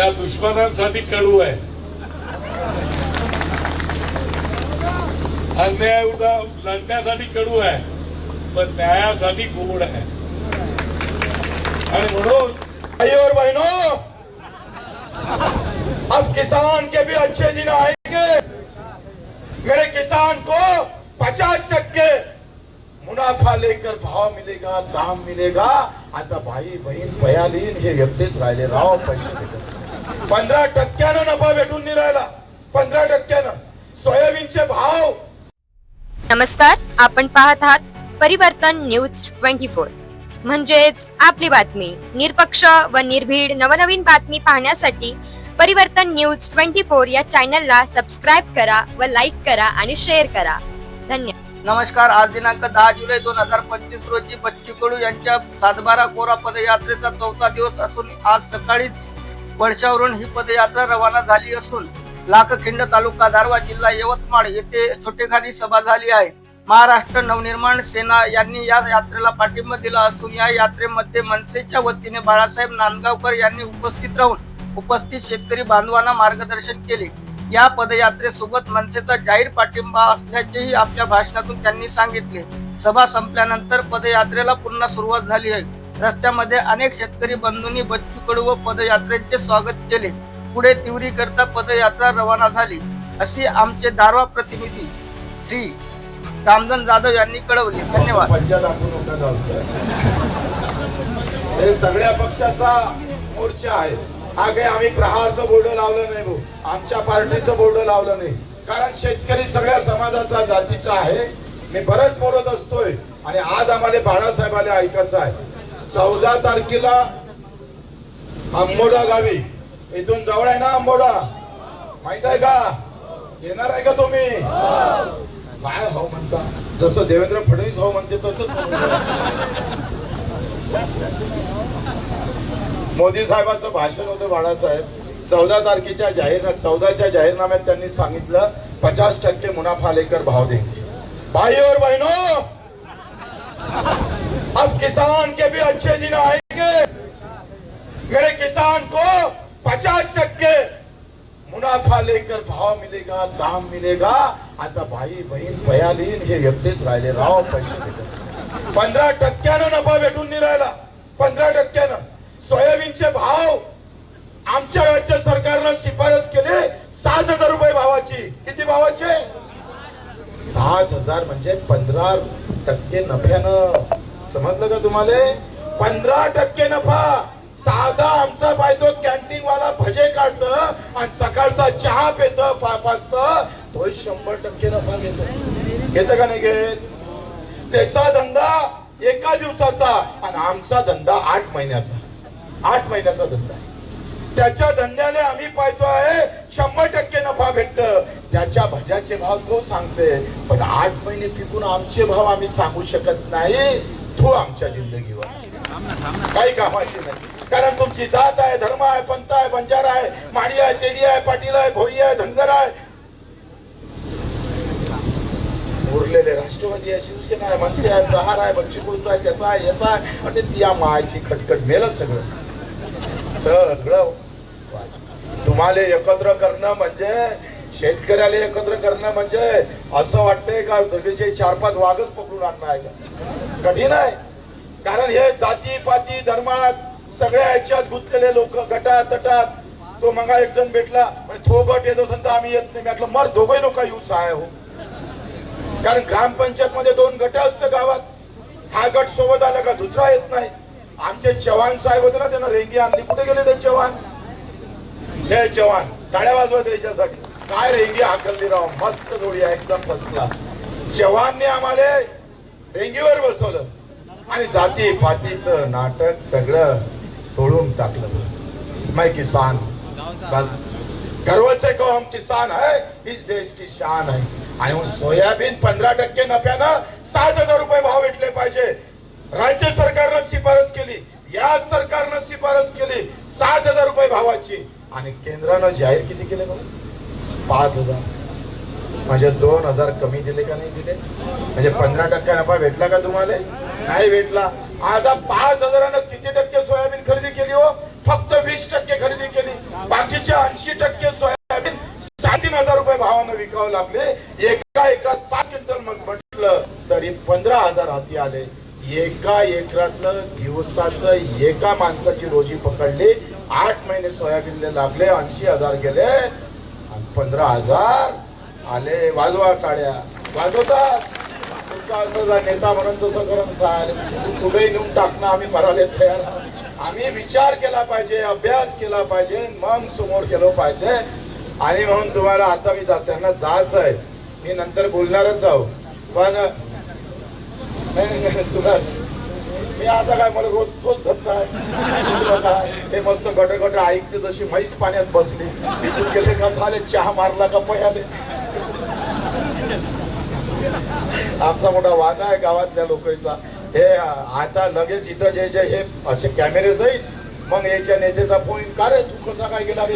त्या दुश्मनांसाठी कडू आहे. अन्याय उदा लढण्यासाठी कडू आहे पण न्यायासाठी गोड आहे. आणि म्हणून भाइयों और बहनों अब किसान के भी अच्छे दिन आएंगे। मेरे किसान को पचास टक्के मुनाफा लेकर भाव मिलेगा दाम मिलेगा। आता भाई बहीण बयालीन हे व्यक्तीच राहिले राव पैसे देतात पंधरा टक्क्यानं नफा भेटून नाही राहिला. पंधरा टक्क्यानं. सोयाबीनचे भाव. नमस्कार आपण पाहत आहात परिवर्तन न्यूज ट्वेंटी फोर. म्हणजेच आपली बातमी निरपक्ष व निर्भीड नवनवीन बातमी पाहण्यासाठी परिवर्तन न्यूज ट्वेंटी फोर या चॅनलला सबस्क्राईब करा व लाईक करा आणि शेअर करा. धन्यवाद नमस्कार आज दिनांक दहा जुलै दोन हजार पंचवीस रोजी बच्चू कडू यांच्या सातबारा कोरा पदयात्रेचा चौथा दिवस असून आज सकाळीच वडशावरून ही पदयात्रा रवाना झाली असून लाखखिंड तालुका दारवा जिल्हा यवतमाळ येथे छोटेखानी सभा झाली आहे. महाराष्ट्र नवनिर्माण सेना यांनी या यात्रेला पाठिंबा दिला असून या यात्रेमध्ये मनसेच्या वतीने बाळासाहेब नांदगावकर यांनी उपस्थित राहून उपस्थित शेतकरी बांधवांना मार्गदर्शन केले. या पदयात्रेसोबत मनसेचा जाहीर पाठिंबा असल्याचेही आपल्या भाषणातून त्यांनी सांगितले. सभा संपल्यानंतर पदयात्रेला पुन्हा सुरुवात झाली आहे. रस्त्यामध्ये अनेक शेतकरी बंधूंनी बच्चू कडू व पदयात्रेचे स्वागत केले. पुढे तिवरी करता पदयात्रा रवाना झाली. अशी आमचे दारवा प्रतिनिधी श्री रामधन जाधव यांनी कळवले. धन्यवाद. हे सगळ्या पक्षाचा मोर्चा आहे. हा काही आम्ही प्रहारचं बोर्ड लावलं नाही भाऊ. आमच्या पार्टीचं बोर्ड लावलं नाही. कारण शेतकरी सगळ्या समाजाचा जातीचा आहे. मी बरंच बोलत असतोय. आणि आज आम्हाला बाळासाहेबाला ऐकायचं आहे. चौदा तारखेला आंबोडा गावी. इथून जवळ आहे ना आंबोडा? माहीत आहे का? येणार आहे का तुम्ही? काय हो म्हणता? जसं देवेंद्र फडणवीस हो म्हणते तसंच मोदी साहेबांचं भाषण होतं बाळासाहेब. चौदा तारखेच्या जाहीर चौदाच्या जाहीरनाम्यात त्यांनी सांगितलं पचास टक्के मुनाफा लेकर भाव देंगे भाई और बहनों अब किसान के भी अच्छे दिन आएंगे। मेरे किसान को पचास टक्के मुनाफा लेकर भाव मिलेगा दाम मिलेगा। आता भाई बहीण पयालीन हे व्यक्तीच राहिले राव पैसे पंधरा टक्क्यानं नफा भेटून नाही राहिला। पंधरा टक्क्यानं। सोयाबीनचे भाव आमच्या राज्य सरकारनं शिफारस केले सात हजार रुपये भावाची. किती भावाचे? सात हजार म्हणजे पंधरा टक्के नफ्यानं. समजलं का तुम्हाला? पंधरा टक्के नफा. साधा आमचा पाहिजे कॅन्टीन वाला भजे काढत आणि सकाळचा चहा पेत पाचत. तो शंभर टक्के नफा घेतो. घेत का नाही घेत? त्याचा धंदा एका दिवसाचा आणि आमचा धंदा आठ महिन्याचा. आठ महिन्याचा धंदा आहे. त्याच्या धंद्याने आम्ही पाहतो आहे शंभर टक्के नफा भेटत. त्याच्या भज्याचे भाव तो सांगते पण आठ महिने पिकून आमचे भाव आम्ही सांगू शकत नाही. तो आमच्या जिंदगीवर. काही कामाची नाही. कारण तुमची जात आहे धर्म आहे पंथ आहे बंजार आहे माडी आहे तेली आहे पाटील आहे भोई आहे धनगर आहे. उरलेले राष्ट्रवादी आहे शिवसेना आहे मनसे आहे प्रहार आहे बक्षीपूरचा आहे त्याचा आहे याचा आहे. आणि त्या मायची खटखट मेलं सगळं. सगळं तुम्हाला एकत्र करणं म्हणजे शेतकऱ्याला एकत्र करणं म्हणजे असं वाटतंय का सगळीचे चार पाच वाघच पकडून आणणं आहे का कठीण आहे. कारण हे जाती पाती धर्मात सगळ्या याच्यात गुंतलेले लोक गटात तटात तो मगा एक जण भेटला म्हणजे थो गट येत असेल तर आम्ही येत नाही. म्हटलं मर दोघे लोक येऊ सहाय हो. कारण ग्रामपंचायत मध्ये दोन गट असतं गावात. हा गट सोबत आला का दुसरा येत नाही. आमचे चव्हाण साहेब होते ना त्यांना रेंगी आणली. कुठे गेले ते चव्हाण? हे चव्हाण. टाळ्या वाजवत याच्यासाठी काय रेंगी हाकलली राव मस्त जोडी आहे एकदम बसला चव्हाणने आम्हाला रेंगीवर बसवलं. आणि जाती पातीचं नाटक सगळं तोडून टाकलं. मैं किसान बस. गर्व से कहो हम किसान है इस देश की शान है आणि सोयाबीन पंधरा टक्के नफ्यानं सात हजार रुपये भाव भेटले पाहिजे. राज्य सरकारनं शिफारस केली या सरकारनं शिफारस केली सात हजार रुपये भावाची. आणि केंद्रानं जाहीर किती केले? पाच हजार. म्हणजे दोन हजार कमी दिले का नाही दिले? म्हणजे पंधरा टक्का नफा भेटला का तुम्हाला? नाही भेटला. आता पाच हजारानं किती टक्के सोयाबीन खरेदी केली हो? फक्त वीस टक्के खरेदी केली. बाकीचे ऐंशी टक्के सोयाबीन साडेतीन हजार रुपये भावानं विकावं लागले. एका एकरात पाच क्विंटल मग म्हटलं तरी पंधरा हजार हाती आले. एका एकरातलं दिवसाचं एका माणसाची रोजी पकडली. आठ महिने सोयाबीनला लागले ऐंशी हजार गेले. पंधरा हजार आले वाजवा काड्या वाजवतात. तुमचा असं नेता म्हणून तसं करून चाल. कुठेही नेऊन टाकणं आम्ही भरायला तयार आम्ही विचार केला पाहिजे अभ्यास केला पाहिजे मग समोर केलं पाहिजे. आणि म्हणून तुम्हाला आता मी जाताना जायचं आहे. मी नंतर बोलणारच जाऊ पण नाही, नाही, तुला मी आता काय मला रोज तोच धक्का आहे. काय? हे मस्त गट गट ऐकते जशी म्हैस पाण्यात बसली. तिथून गेले का झाले चहा मारला का पयाले? आमचा मोठा वादा आहे गावातल्या लोकांचा. हे आता लगेच इथं जे जे हे असे कॅमेरे जाईल. मग याच्या नेत्याचा फोन का रे तू कसा काय गेला रे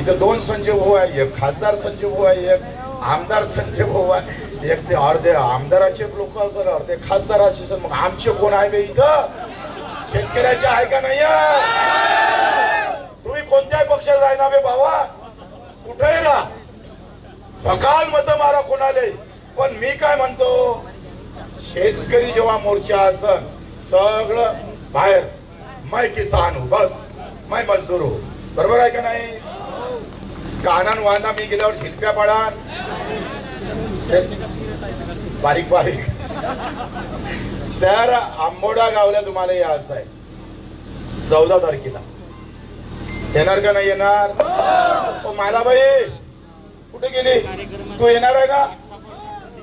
इथं दोन संजय भाऊ आहे एक खासदार संजय भाऊ आहे एक आमदार संजय भाऊ आहे. एक ते अर्धे आमदाराचे लोक असतात अर्धे खासदाराचे असेल मग आमचे कोण आहे बे इथं? शेतकऱ्याचे आहे का नाही? तुम्ही कोणत्याही पक्षात राहणार बे बाबा कुठेही राहा. सकाळ मत मारा कोणाले. पण मी काय म्हणतो? शेतकरी जेव्हा मोर्चा असन सगळं बाहेर. मै किसान हो बस. मै मजदूर हो. बरोबर आहे का नाही? कानान वाना मी गेल्यावर शिल्प्या पाडान. बारीक बारीक. तर आंबोडा गावला तुम्हाला यायचं आहे. चौदा तारखेला. येणार का नाही येणार? ओ मालाबाई कुठे गेली? तू येणार आहे का?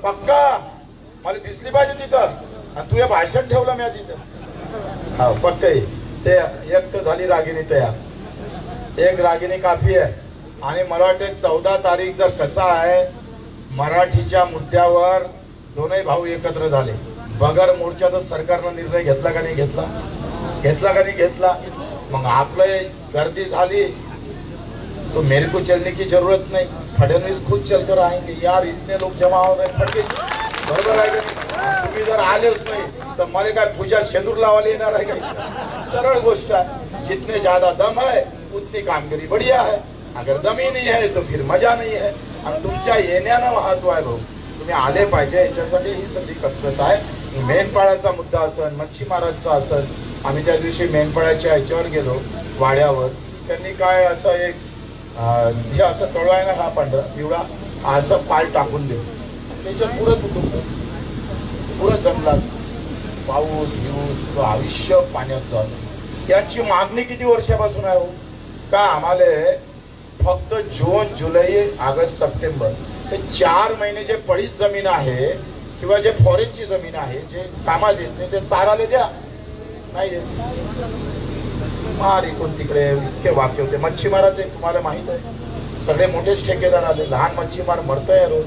पक्का? मला दिसली पाहिजे तिथं. आणि तुझ्या भाषण ठेवलं मी तिथं. हा पक्क ते एक तर झाली रागिनी तयार. एक रागिनी काफी आहे. आणि मला वाटते चौदा तारीख जर कसा आहे मराठीच्या मुद्द्यावर दोनही भाऊ एकत्र झाले. बगर मोर्चाचा सरकारनं निर्णय घेतला का नाही घेतला? घेतला का नाही घेतला? मग आपलं गर्दी झाली. तो मेरे को चलने की जरूरत नहीं. फडणवीस खुद चलकर आएंगे यार इतने लोग जमा हो रहे फटे बरोबर आहे तुम्ही जर आलेच नाही तर मला काय पूजा शेंदूर लावायला येणार आहे का? सरळ गोष्ट आहे. जितने ज्यादा दम है उतनी कामगिरी बढ़िया है अगर दम ही नहीं है तो फिर मजा नहीं है. आणि तुमच्या येण्यानं महत्त्व आहे भाऊ. तुम्ही आले पाहिजे याच्यासाठी ही सगळी कसरत आहे. मेनपाळ्याचा मुद्दा असन मच्छीमाराचा असन आम्ही त्या दिवशी मेनपाळ्याच्या ह्याच्यावर गेलो वाड्यावर. त्यांनी काय असं एक अं, हे असं तळू आहे ना हा पांढरा पिवळा असं पाल टाकून देऊ त्याच्यात पुरं कुटुंब पुरं जमलात पाऊस भिऊस आयुष्य पाण्यात जात. याची मागणी किती वर्षापासून आहे हो? का आम्हाला फक्त जून जुलै ऑगस्ट सप्टेंबर. हे चार महिने जे पडीत जमीन आहे किंवा जे फॉरेनची जमीन आहे जे कामाला येत नाही ते ताराले द्या. नाही मार इकून तिकडे इतके वाक्य होते. मच्छीमाराचे तुम्हाला माहीत आहे. सगळे मोठेच ठेकेदार आले. लहान मच्छीमार मरतोय रोज.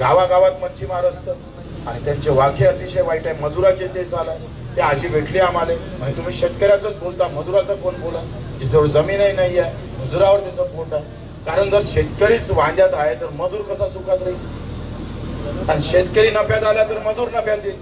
गावागावात मच्छीमार असतं आणि त्यांचे वाक्य अतिशय वाईट आहे. मजुराचे ते झालं ते आजी भेटली आम्हाला. म्हणजे तुम्ही शेतकऱ्याचंच बोलता. मजुराचं कोण बोला तिथं जमीनही नाही आहे मजुरावर त्याचं पोट आहे. कारण जर शेतकरीच वांद्यात आहे तर मजूर कसा सुखात राहील? आणि शेतकरी नफ्यात आला तर मजूर नफ्यात येईल.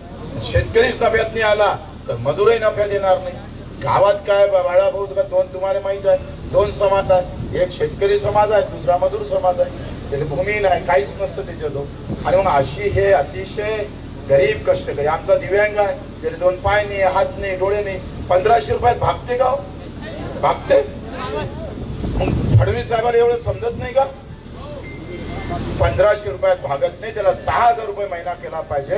शेतकरीच नफ्यात नाही आला तर मजूरही नफ्यात येणार नाही. गावात काय बाळा भाऊ का दोन तुम्हाला माहीत आहे? दोन समाज आहे. एक शेतकरी समाज आहे दुसरा मजूर समाज आहे. त्याला भूमी नाही काहीच नसतं त्याच्याजवळ. आणि मग अशी हे अतिशय गरीब कष्टकरी आमचा दिव्यांग आहे. त्याला दोन पाय नाही हात नाही डोळे नाही. पंधराशे रुपयात भागते का हो? भागते? फडणवीस साहेबाला एवढं समजत नाही का? पंधराशे रुपयात भागत नाही त्याला सहा हजार रुपये महिना केला पाहिजे.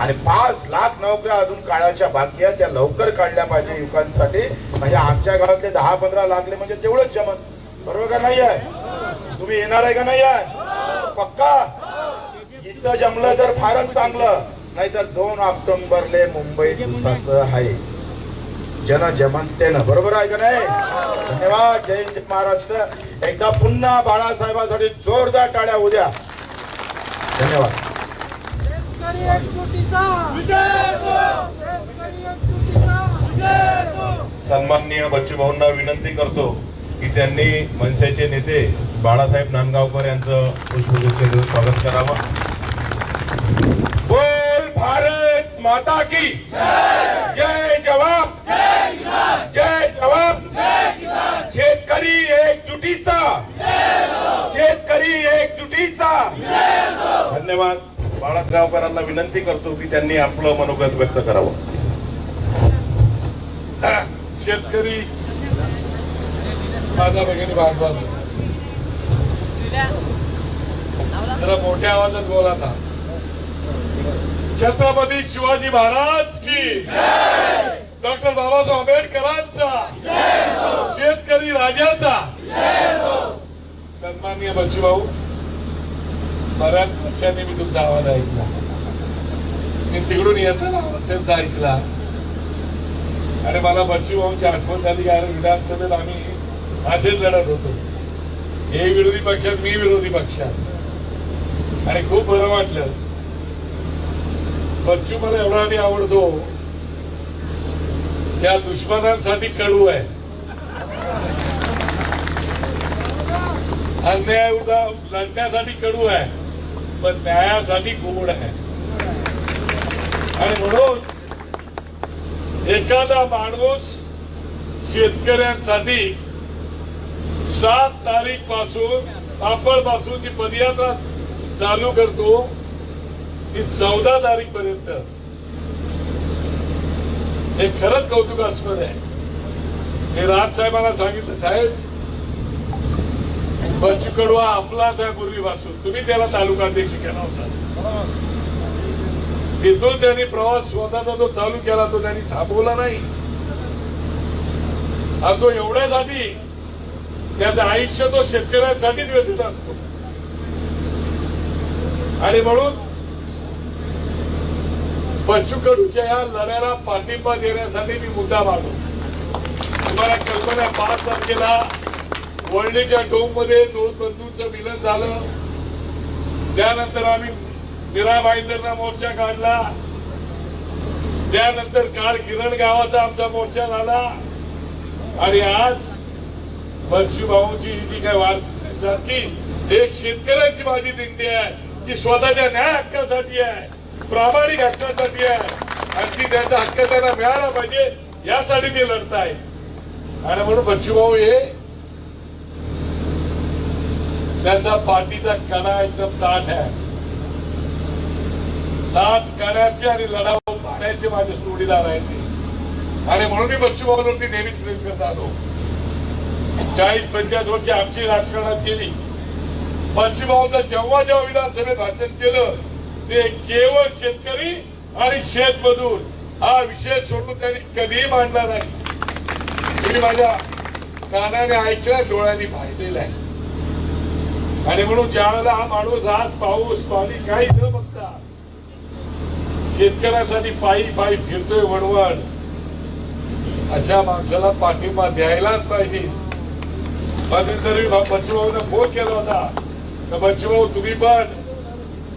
आणि पाच लाख नोकऱ्या अजून काळाच्या बाकी आहेत त्या लवकर काढल्या पाहिजे युवकांसाठी. म्हणजे आमच्या गावातले दहा पंधरा लागले म्हणजे तेवढंच जमत बरोबर का नाही आहे? तुम्ही येणार आहे का नाही आहे? पक्का? इथं जमलं तर फारच चांगलं. नाहीतर दोन ऑक्टोबरले मुंबई दिवसाचं आहे. जनजमनतेनं बरोबर आहे का नाही? धन्यवाद जय हिंद महाराष्ट्र. एकदा पुन्हा बाळासाहेबांसाठी जोरदार टाळ्या उद्या. धन्यवाद. सन्माननीय बच्चूभाऊंना विनंती करतो की त्यांनी मनसेचे नेते बाळासाहेब नांदगावकर यांचं पुष्पगुच्छ देऊन स्वागत करावं. बोल भारत माता की जय जवान. एकजुटीचा. शेतकरी एकजुटीचा. धन्यवाद. बाळासाहेबकरांना विनंती करतो की त्यांनी आपलं मनोगत व्यक्त करावं. शेतकरी माझा भगिनी भारद्वाज जरा मोठ्या आवाजात बोला ना छत्रपती शिवाजी महाराज की डॉक्टर बाबासाहेब आंबेडकरांचा. हो. शेतकरी राजाचा. सन्माननीय बच्चूभाऊ बऱ्याच वर्षांनी मी तुमचा आवाज ऐकला. मी तिकडून येताना त्यांचा ऐकला. आणि मला बच्चूभाऊंची आठवण झाली कारण विधानसभेत आम्ही असेच लढत होतो. हे विरोधी पक्षात मी विरोधी पक्षात आणि खूप बरं वाटलं. बच्चू मला एवढा आणि आवडतो. त्या दुश्मनांसाठी कडू आहे. अन्याय उदा लढण्यासाठी कडू आहे पण न्यायासाठी गोड आहे. आणि म्हणून एखादा माणूस शेतकऱ्यांसाठी सात तारीखपासून पापडपासून जी पदयात्रा चालू करतो ती चौदा तारीख पर्यंत हे खरंच कौतुकास्पद आहे. मी राज साहेबांना सांगितलं साहेब बच्चू कडवा आपलाच आहे पूर्वीपासून. तुम्ही त्याला तालुका अध्यक्ष केला होता. तिथून त्यांनी प्रवास स्वतःचा जो चालू केला तो त्यांनी थांबवला नाही. आणि तो एवढ्यासाठी त्याचं आयुष्य तो शेतकऱ्यांसाठीच व्यतीत असतो. आणि म्हणून बच्चू कडूच्या या लढ्याला पाठिंबा देण्यासाठी मी मुद्दा मागतो तुम्हाला कल्पना पाच तारखेला वळणीच्या मध्ये दोन बंधूंचं मिलन झालं. त्यानंतर आम्ही मीरा भाईंदरचा मोर्चा काढला. त्यानंतर काल किरण गावाचा आमचा मोर्चा झाला. आणि आज बच्चू भाऊची जी काय वारसारखी एक शेतकऱ्याची माझी दिंडी आहे ती स्वतःच्या न्याय हक्कासाठी आहे प्रामाणिक हक्कासाठी आहे. आणि ती त्याचा हक्क त्यांना मिळाला पाहिजे यासाठी ते आहे आणि म्हणून बच्चू भाऊ हे त्याचा पाठीचा कणा एकदम ताट आहे ताट कण्याचे आणि लढाऊ पाण्याचे माझे जोडीदार आहेत आणि म्हणून मी पश्चिमवरती नेहमीच प्रेम करत आलो चाळीस पंचाळीस वर्ष आमची राजकारणात गेली बच्चू जेव्हा जेव्हा विधानसभेत भाषण केलं ते केवळ शेतकरी आणि शेतमजूर हा विषय सोडून त्यांनी कधीही मांडला नाही। तुम्ही माझ्या कानाने ऐकलं डोळ्यांनी पाहिलेलं आहे आणि म्हणून ज्यावेळेला हा माणूस आज पाऊस पाणी काही न बघता शेतकऱ्यासाठी पायी पायी फिरतोय वणवण अशा माणसाला पाठिंबा द्यायलाच पाहिजे. मध्यंतरी बच्चूभाऊने फोन केला होता. तर बच्चूभाऊ तुम्ही पण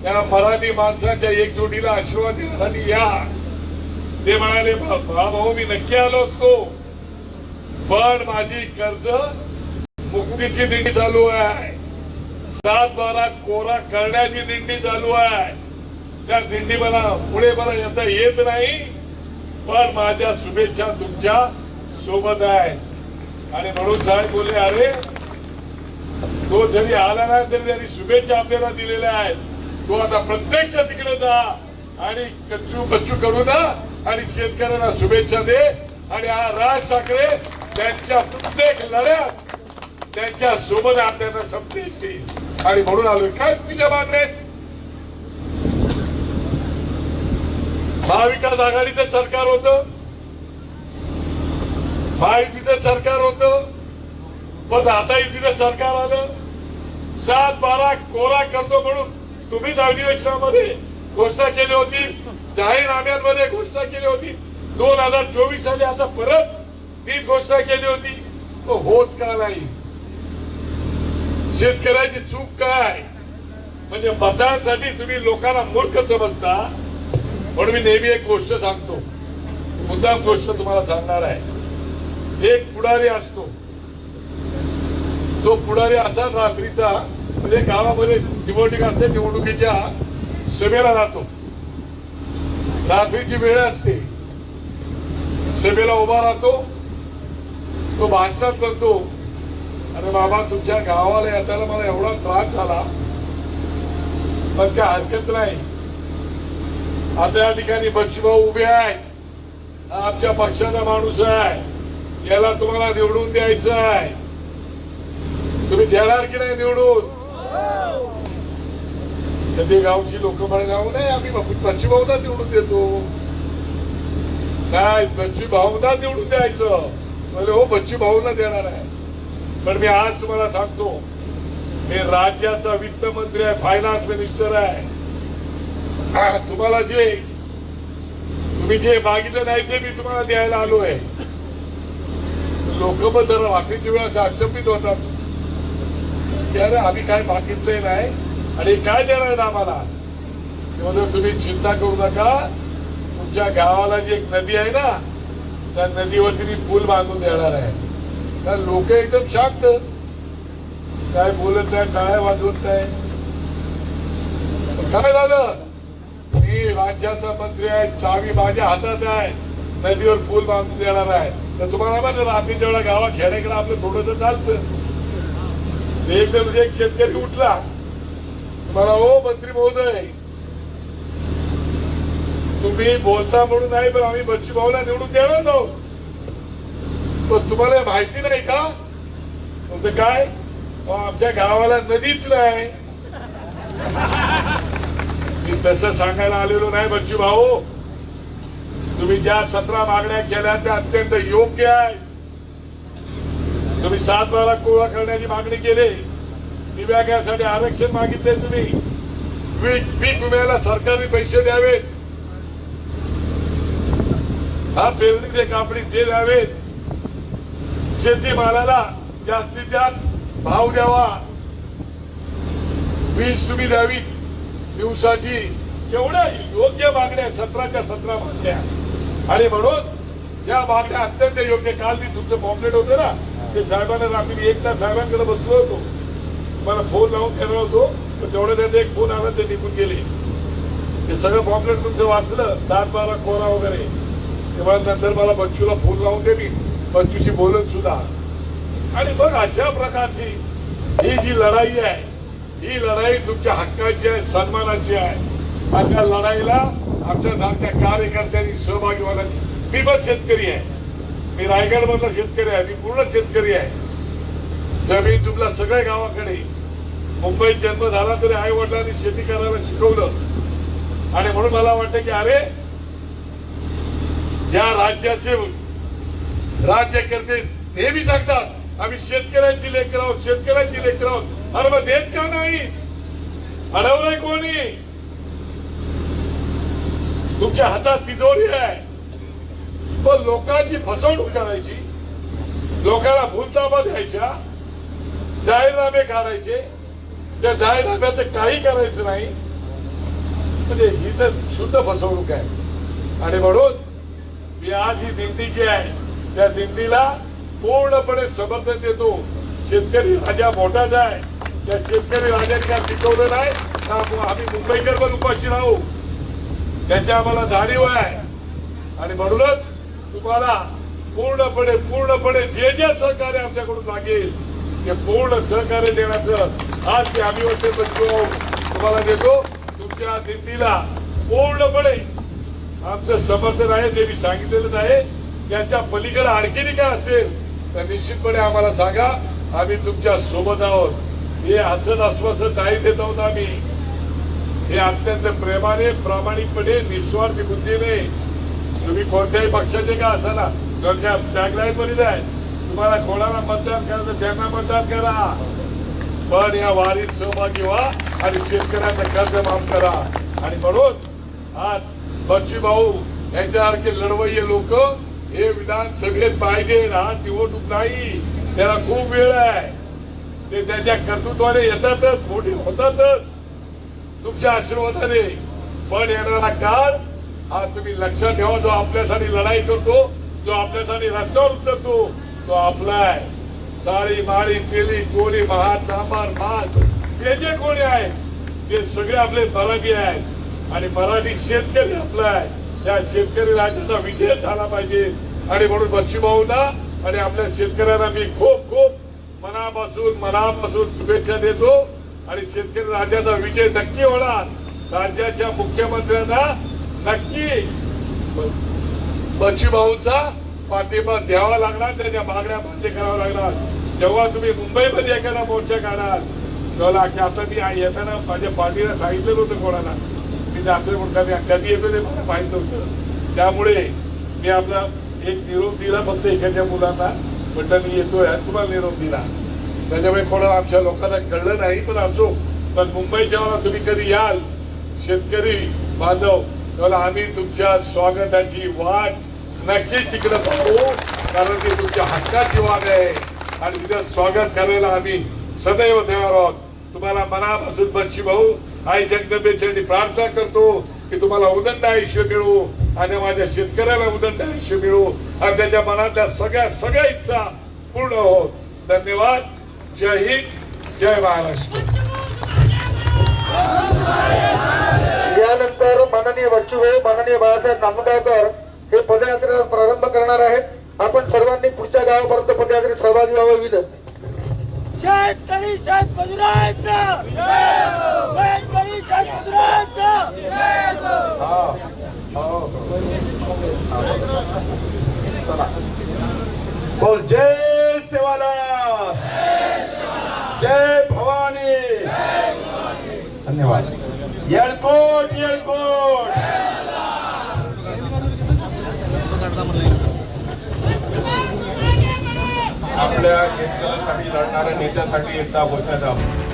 त्या मराठी माणसांच्या एकजुटीला आशीर्वाद देण्यासाठी या. ते म्हणाले भाऊ मी नक्की आलो असतो. पण माझी कर्ज मुक्तीची निधी चालू आहे. सातबारा कोरा करण्याची दिंडी चालू आहे. त्या दिंडी मला पुढे मला येता येत नाही. पण माझ्या शुभेच्छा तुमच्यासोबत आहे. आणि म्हणून साहेब बोलले अरे तो जरी आला नाही तरी त्यांनी शुभेच्छा आपल्याला दिलेल्या आहेत. तो आता प्रत्यक्ष तिकडे जा आणि कच्चू बच्चू करू ना आणि शेतकऱ्यांना शुभेच्छा दे. आणि हा राज ठाकरे त्यांच्या प्रत्येक लढ्यात त्यांच्यासोबत आपल्याला संपदेश देईल. आणि म्हणून आलोय. काय तुझ्या मागण्या महाविकास आघाडीचं सरकार होतं. महायुतीचं सरकार होतं. पण आता युतीचं सरकार आलं. सात बारा कोरा करतो म्हणून तुम्हीच अधिवेशनामध्ये घोषणा केली होती. जाहीरनाम्यांमध्ये घोषणा केली होती. दोन हजार चोवीस साली आता परत ती घोषणा केली होती. तो होत का नाही? शेतकऱ्याची चूक काय? म्हणजे मतांसाठी तुम्ही लोकांना मूर्ख समजता म्हणून मी नेहमी एक गोष्ट सांगतो. मुद्दाम गोष्ट तुम्हाला सांगणार आहे. एक पुढारी असतो. तो पुढारी असा रात्रीचा म्हणजे गावामध्ये निवडणूक असते निवडणुकीच्या सभेला जातो. रात्रीची वेळ असते. सभेला उभा राहतो. तो भाषणात करतो. अरे बाबा तुमच्या गावाला येताना मला एवढा त्रास झाला. पण काय हरकत नाही. आता या ठिकाणी बक्षीभाऊ उभे आहेत. हा आमच्या पक्षाचा माणूस आहे. याला तुम्हाला निवडून द्यायचं आहे. तुम्ही देणार की नाही निवडून? तर ते गावची लोक म्हणणार नाही आम्ही बक्षीभाऊना निवडून देतो. नाही बच्ची भाऊना निवडून द्यायचं. म्हणजे हो बच्ची भाऊना देणार आहे. पण मी आज तुम्हाला सांगतो हे राज्याचा वित्त मंत्री आहे फायनान्स मिनिस्टर आहे. तुम्हाला जे तुम्ही जे मागितलं नाही ते मी तुम्हाला द्यायला आलो आहे. लोक पण जरा वाकडीच्या वेळा अचंबित होतात. त्याने आम्ही काय मागितलंय नाही आणि काय देणार ना आम्हाला? ते तुम्ही चिंता करू नका. तुमच्या गावाला जी एक नदी आहे ना त्या नदीवरती मी पूल बांधून देणार आहे. तर लोक एकदम शांत? काय बोलत नाही काय वाजवत नाही काय झालं? मी राज्याचा मंत्री आहे चावी माझ्या हातात आहे. नदीवर पूल बांधून देणार आहे. तर तुम्हाला माहिती आम्ही वेळा गावात खेड्याकडे आपलं थोडस चालतं. एकदम म्हणजे एक शेतकरी उठला. मला ओ मंत्री महोदय तुम्ही बोलता म्हणून नाही पण आम्ही बच्ची भाऊला निवडून देणार आहोत. पण तुम्हाला माहिती नाही का? म्हणजे काय? आमच्या गावाला नदीच नाही. मी तसं सांगायला आलेलो नाही बच्चू भाऊ. तुम्ही ज्या सतरा मागण्या केल्या त्या अत्यंत योग्य आहे तुम्ही सात बारा कोळा करण्याची मागणी केली. दिव्यांगासाठी आरक्षण मागितले तुम्ही. पीक पीक विम्याला सरकारने पैसे द्यावेत. हा पेरणीचे कापडी ते द्यावेत. शेतीमालाला जास्तीत जास्त भाव द्यावा. वीज तुम्ही द्यावी. दिवसाची एवढ्या योग्य मागण्या सतराच्या सतरा मागण्या. आणि म्हणून या मागण्या अत्यंत योग्य काल मी तुमचं पॉम्पलेट होतं ना ते साहेबांना रात्री एक तास साहेबांकडे बसलो होतो. मला फोन लावून करणार होतो पण तेवढं त्याचा एक फोन आला ते निघून गेले. ते सगळं पॉम्पलेट तुमचं वाचलं सात बारा कोरा वगैरे. तेव्हा नंतर मला बच्चूला फोन लावून दे मी बच्चूशी बोलत सुद्धा. आणि मग अशा प्रकारची ही जी लढाई आहे ही लढाई तुमच्या हक्काची आहे सन्मानाची आहे. आणि त्या लढाईला आमच्या सारख्या कार्यकर्त्यांनी सहभागी व्हायला मी पण शेतकरी आहे. मी रायगड मधला शेतकरी आहे मी पूर्ण शेतकरी आहे. जमीन तुमला सगळ्या गावाकडे मुंबईत जन्म झाला तरी आई वडिलांनी शेती करायला शिकवलं. आणि म्हणून मला वाटतं की अरे ज्या राज्याचे राज्यकर्ते नेहमी सांगतात आम्ही शेतकऱ्यांची लेकर आहोत शेतकऱ्यांची लेकर आहोत. अरे मग देत का नाही? अडवलंय कोणी? तुमच्या हातात तिजोरी आहे. पण लोकांची फसवणूक करायची लोकांना भूलताबा द्यायच्या जाहीरनामे काढायचे. त्या जाहीरनाम्याचं काही करायचं नाही. म्हणजे ही तर शुद्ध फसवणूक आहे. आणि म्हणून मी आज ही दिंडी जी आहे त्या दिंडीला पूर्णपणे समर्थन देतो. शेतकरी राजा मोठाच आहे त्या शेतकरी राजाने काय पिकवलं नाही तर आम्ही मुंबईकर पण उपाशी राहू. त्याची आम्हाला जाणीव आहे आणि म्हणूनच तुम्हाला पूर्णपणे पूर्णपणे जे जे सहकार्य आमच्याकडून लागेल ते पूर्ण सहकार्य देण्याचं आज ते आम्ही वर्ष तुम्हाला देतो तुमच्या दिंडीला पूर्णपणे आमचं समर्थन आहे ते मी सांगितलेलंच आहे. त्याच्या पलीकडे आणखीन काय असेल तर निश्चितपणे आम्हाला सांगा आम्ही तुमच्यासोबत आहोत. हे असं आश्वासन नाही देत आहोत आम्ही. हे अत्यंत प्रेमाने प्रामाणिकपणे निस्वार्थी बुद्धीने तुम्ही कोणत्याही पक्षाचे का असाना तुमच्या टॅगलाईन मध्ये आहे तुम्हाला कोणाला मतदान करायचं त्यांना मतदान करा. पण या वारीत सहभागी व्हा आणि शेतकऱ्यांचा कर्ज माफ करा. आणि म्हणून आज बच्ची भाऊ यांच्यासारखे लढवय्ये लोक हे विधानसभेत पाहिजे हा निवडणूक नाही. त्याला खूप वेळ आहे. ते त्याच्या कर्तृत्वाने येतातच मोठे होतातच तुमच्या आशीर्वादाने. पण येणारा काळ हा तुम्ही लक्षात ठेवा जो आपल्यासाठी लढाई करतो जो आपल्यासाठी रस्त्यावर उतरतो तो आपला आहे. साडी माळी केली कोणी महार सांबार माल ते जे कोणी आहे ते सगळे आपले मराठी आहेत. आणि मराठी शेतकरी आपला आहे. त्या शेतकरी राज्याचा विजय झाला पाहिजे. आणि म्हणून बच्चूभाऊंना आणि आपल्या शेतकऱ्यांना मी खूप खूप मनापासून मनापासून शुभेच्छा देतो. आणि शेतकरी राज्याचा विजय नक्की होणार. राज्याच्या मुख्यमंत्र्यांना नक्की बचीभाऊचा पाठिंबा द्यावा लागणार त्याच्या मागण्या मान्य कराव्या लागणार. जेव्हा तुम्ही मुंबईमध्ये एखादा मोर्चा काढाल तेव्हा आता मी येताना माझ्या पार्टीला सांगितलेलं होतं कोणाला मी जातोय म्हणताना कधी येतो ते मला माहीत नव्हतं. त्यामुळे मी आपला एक निरोप दिला फक्त एखाद्या मुलांना म्हटलं मी येतोय आणि तुम्हाला निरोप दिला. त्याच्यामुळे कोणाला आमच्या लोकांना कळलं नाही पण असो पण मुंबईच्या जेव्हा तुम्ही कधी याल शेतकरी बांधव तेव्हा आम्ही तुमच्या स्वागताची वाट नक्कीच तिकडे पाहू कारण ती तुमच्या हक्काची वाट आहे. आणि तिथं स्वागत करायला आम्ही सदैव तयार आहोत. तुम्हाला मनापासून बच्ची भाऊ आई जगदंबेसाठी प्रार्थना करतो की तुम्हाला उदंड आयुष्य मिळू आणि माझ्या शेतकऱ्याला उदंड आयुष्य मिळू. आणि त्याच्या मनातल्या सगळ्या सगळ्या इच्छा पूर्ण होत. धन्यवाद. जय हिंद. जय महाराष्ट्र. यानंतर माननीय बच्चूभाऊ माननीय बाळासाहेब नामगावकर हे पदयात्रेला प्रारंभ करणार आहेत. आपण सर्वांनी पुढच्या गावापर्यंत पदयात्रेत सहभागी व्हावं विनंती. शेतकरी शेत मजुरांचा. शेतकरी शेत मजुरांचा. बोल जय सेवाला जय भवानी. धन्यवाद. येळकोट येळकोट. आपल्या शेतकऱ्यांसाठी लढणाऱ्या नेत्यासाठी एकदा घोषणा जावं